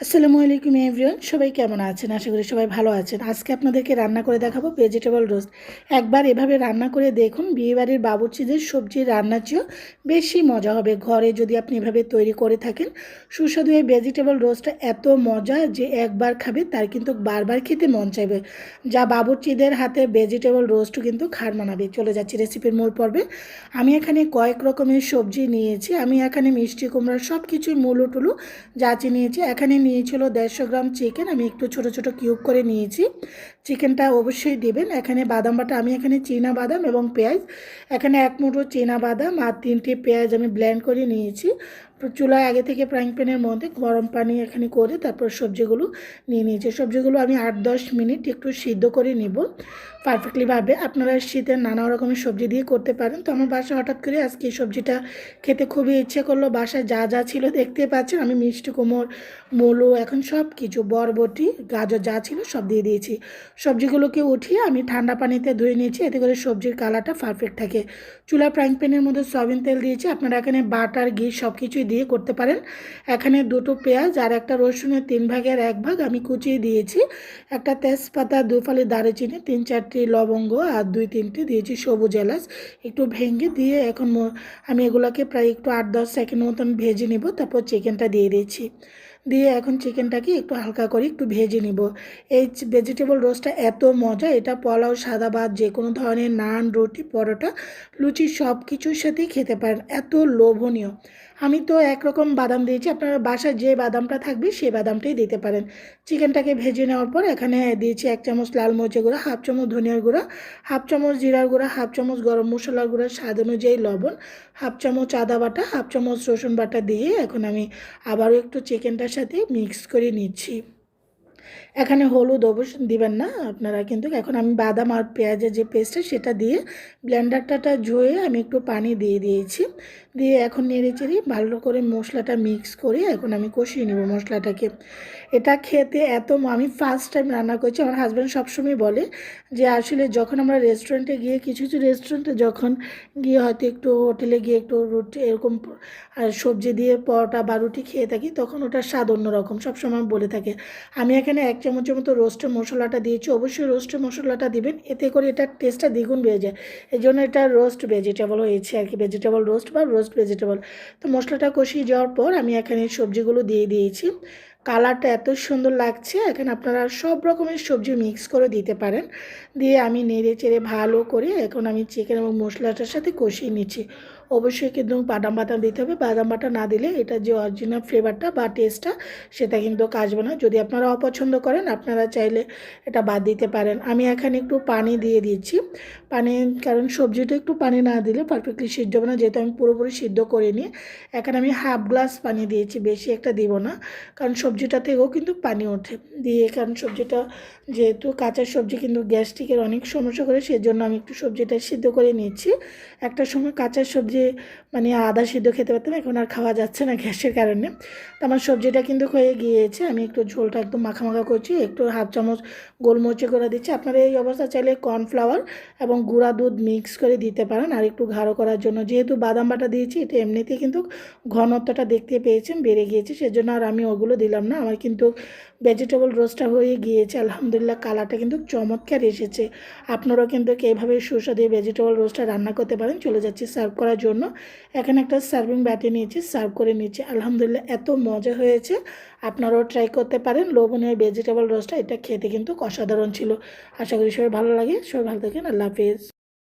আসসালামু আলাইকুম এভরিওয়ান, সবাই কেমন আছেন? আশা করি সবাই ভালো আছেন। আজকে আপনাদেরকে রান্না করে দেখাবো ভেজিটেবল রোস্ট একবার এভাবে রান্না করে দেখুন, বিয়েবাড়ির বাবুর্চিদের সবজি রান্নার চেয়েও বেশি মজা হবে। ঘরে যদি আপনি এভাবে তৈরি করে থাকেন, সুস্বাদু এই ভেজিটেবল রোস্টটা এত মজা যে একবার খাবে, তার কিন্তু বারবার খেতে মন চাইবে। যা বাবুর্চিদের হাতে ভেজিটেবল রোস্টও কিন্তু খার মানাবে। চলে যাচ্ছি রেসিপির মূল পর্বে। আমি এখানে কয়েক রকমের সবজি নিয়েছি। আমি এখানে মিষ্টি কুমড়া সব কিছুই মূলো টুলু যাচি নিয়েছি এখানে নিয়েছিল দেড়শো গ্রাম চিকেন আমি একটু ছোট ছোট কিউব করে নিয়েছি। চিকেনটা অবশ্যই দেবেন। এখানে বাদাম বাটা আমি এখানে চীনা বাদাম এবং পেঁয়াজ, এখানে এক মুঠো চীনা বাদাম আর তিনটি পেঁয়াজ আমি ব্ল্যান্ড করে নিয়েছি। চুলায় আগে থেকে ফ্রাইং প্যানের মধ্যে গরম পানি এখানে করে তারপর সবজিগুলো নিয়ে নিয়েছি সবজিগুলো আমি আট দশ মিনিট একটু সিদ্ধ করে নেব। পারফেক্টলিভাবে আপনারা শীতের নানা রকমের সবজি দিয়ে করতে পারেন। তো আমার বাসা হঠাৎ করে আজকে এই সবজিটা খেতে খুবই ইচ্ছে করল। বাসায় যা যা ছিল দেখতে পাচ্ছেন, আমি মিষ্টি কুমড়, মূলো, এখন সব কিছু বরবটি, গাজর যা ছিল সব দিয়ে দিয়েছি। সবজিগুলোকে উঠিয়ে আমি ঠান্ডা পানিতে ধুয়ে নিয়েছি, এতে করে সবজির কালারটা পারফেক্ট থাকে। চুলা ফ্রাইং প্যানের মধ্যে সয়াবিন তেল দিয়েছি, আপনারা এখানে বাটার ঘি সব কিছুই দিয়ে করতে পারেন। এখানে দুটো পেঁয়াজ আর একটা রসুনের তিন ভাগের এক ভাগ আমি কুচিয়ে দিয়েছি। একটা তেজপাতা দু ফালি দারুচিনি, তিন চারটি লবঙ্গ আর দুই তিনটি দিয়েছি সবুজ এলাচ। একটু ভেঙে দিয়ে এখন আমি এগুলোকে প্রায় একটু আট দশ সেকেন্ড মতন ভেজে নেব। তারপর চিকেনটা দিয়ে দিয়েছি। দিয়ে এখন চিকেনটাকে একটু হালকা করে একটু ভেজে নিব। এই ভেজিটেবল রোস্টটা এত মজা, এটা পোলাও, সাদা ভাত যে কোনো ধরনের নান, রুটি, পরোটা, লুচি সব কিছুর সাথেই খেতে পারেন। এত লোভনীয়। আমি তো একরকম বাদাম দিয়েছি। আপনারা বাসায় যে বাদামটা থাকবে সেই বাদামটাই দিতে পারেন। চিকেনটাকে ভেজে নেওয়ার পর এখানে দিয়েছি এক চামচ লাল মরিচের গুঁড়া, হাফ চামচ ধনিয়ার গুঁড়া, হাফ চামচ জিরার গুঁড়া, হাফ চামচ গরম মশলার গুঁড়া, স্বাদ অনুযায়ী লবণ, হাফ চামচ আদা বাটা, হাফ চামচ রসুন বাটা দিয়ে এখন আমি আবারও একটু চিকেনটার সাথে মিক্স করে নিচ্ছি। এখানে হলুদ অবশ্যই দিবেন না, আপনারা কিন্তু এখন আমি বাদাম আর পেঁয়াজের যে পেস্টটা সেটা দিয়ে ব্লেন্ডারটাটা ধুয়ে আমি একটু পানি দিয়ে দিয়েছি। দিয়ে এখন নেড়ে চেড়ে ভালো করে মশলাটা মিক্স করে এখন আমি কষিয়ে নেব মশলাটাকে। এটা খেতে এত আমি ফার্স্ট টাইম রান্না করছি, আমার হাজব্যান্ড সবসময় বলে যে আসলে যখন আমরা রেস্টুরেন্টে গিয়ে কিছু কিছু রেস্টুরেন্টে যখন গিয়ে হয়তো একটু হোটেলে গিয়ে একটু রুটি এরকম সবজি দিয়ে পরোটা বা রুটি খেয়ে থাকি, তখন ওটার স্বাদ অন্যরকম। সবসময় বলে থাকে, আমি এখানে এক চামচের মতো রোস্টের মশলাটা দিয়েছি। অবশ্যই রোস্টের মশলাটা দিবেন, এতে করে এটার টেস্টটা দ্বিগুণ বেড়ে যায়। এই জন্য এটা রোস্ট ভেজিটেবল হয়েছে আর কি ভেজিটেবল রোস্ট বা রোস্ট ভেজিটেবল তো মশলাটা কষিয়ে যাওয়ার পর আমি এখানে সবজিগুলো দিয়ে দিয়েছি। কালারটা এত সুন্দর লাগছে, এখানে আপনারা সব রকমের সবজি মিক্স করে দিতে পারেন। দিয়ে আমি নেড়ে চেড়ে ভালো করে এখন আমি চিকেন এবং মশলাটার সাথে কষিয়ে নিচ্ছি। অবশ্যই কিন্তু বাদাম বাদাম দিতে হবে। বাদাম বাটা না দিলে এটা যে অরিজিনাল ফ্লেভারটা বা টেস্টটা সেটা কিন্তু আসবে না। যদি আপনারা অপছন্দ করেন, আপনারা চাইলে এটা বাদ দিতে পারেন। আমি এখানে একটু পানি দিয়ে দিচ্ছি। পানি, কারণ সবজিটা একটু পানি না দিলে পারফেক্টলি সিদ্ধ হবে না। যেহেতু আমি পুরোপুরি সিদ্ধ করে নিই এখানে আমি হাফ গ্লাস পানি দিয়েছি। বেশি একটা দিব না, কারণ সবজিটা থেকেও কিন্তু পানি ওঠে। দিয়ে কারণ সবজিটা যেহেতু কাঁচা সবজি, কিন্তু গ্যাস্ট্রিকের অনেক সমস্যা করে, সেজন্য আমি একটু সবজিটা সিদ্ধ করে নিচ্ছি। একটা সময় কাঁচা সবজি মানে আদা সিদ্ধ খেতে পারতাম, এখন আর খাওয়া যাচ্ছে না গ্যাসের কারণে। তো আমার সবজিটা কিন্তু হয়ে গিয়েছে। আমি একটু ঝোলটা একদম মাখা মাখা করছি, একটু হাফ চামচ গোলমরিচে করে দিচ্ছি। আপনারা এই অবস্থা চাইলে কর্নফ্লাওয়ার এবং গুঁড়া দুধ মিক্স করে দিতে পারেন আর একটু গাঢ় করার জন্য। যেহেতু বাদাম বাটা দিয়েছি, এটা এমনিতেই কিন্তু ঘনত্বটা দেখতে পেয়েছেন, বেড়ে গিয়েছে। সেজন্য আর আমি ওগুলো দিলাম না। আমার কিন্তু ভেজিটেবল রোস্টটা হয়ে গিয়েছে। আলহামদুলিল্লাহ কালারটা কিন্তু চমৎকার এসেছে। আপনারাও কিন্তু এইভাবে সুস্বাদু ভেজিটেবল রোস্টটা রান্না করতে পারেন। চলে যাচ্ছি সার্ভ করার জন্য। এখানে একটা সার্ভিং ব্যাটে নিয়েছি সার্ভ করে নিয়েছি। আলহামদুলিল্লাহ এত মজা হয়েছে। আপনারাও ট্রাই করতে পারেন। লবণের ভেজিটেবল রসটা, এটা খেতে কিন্তু অসাধারণ ছিল। আশা করি সবাই ভালো লাগে। সবাই ভালো থাকেন। আল্লাহ হাফিজ।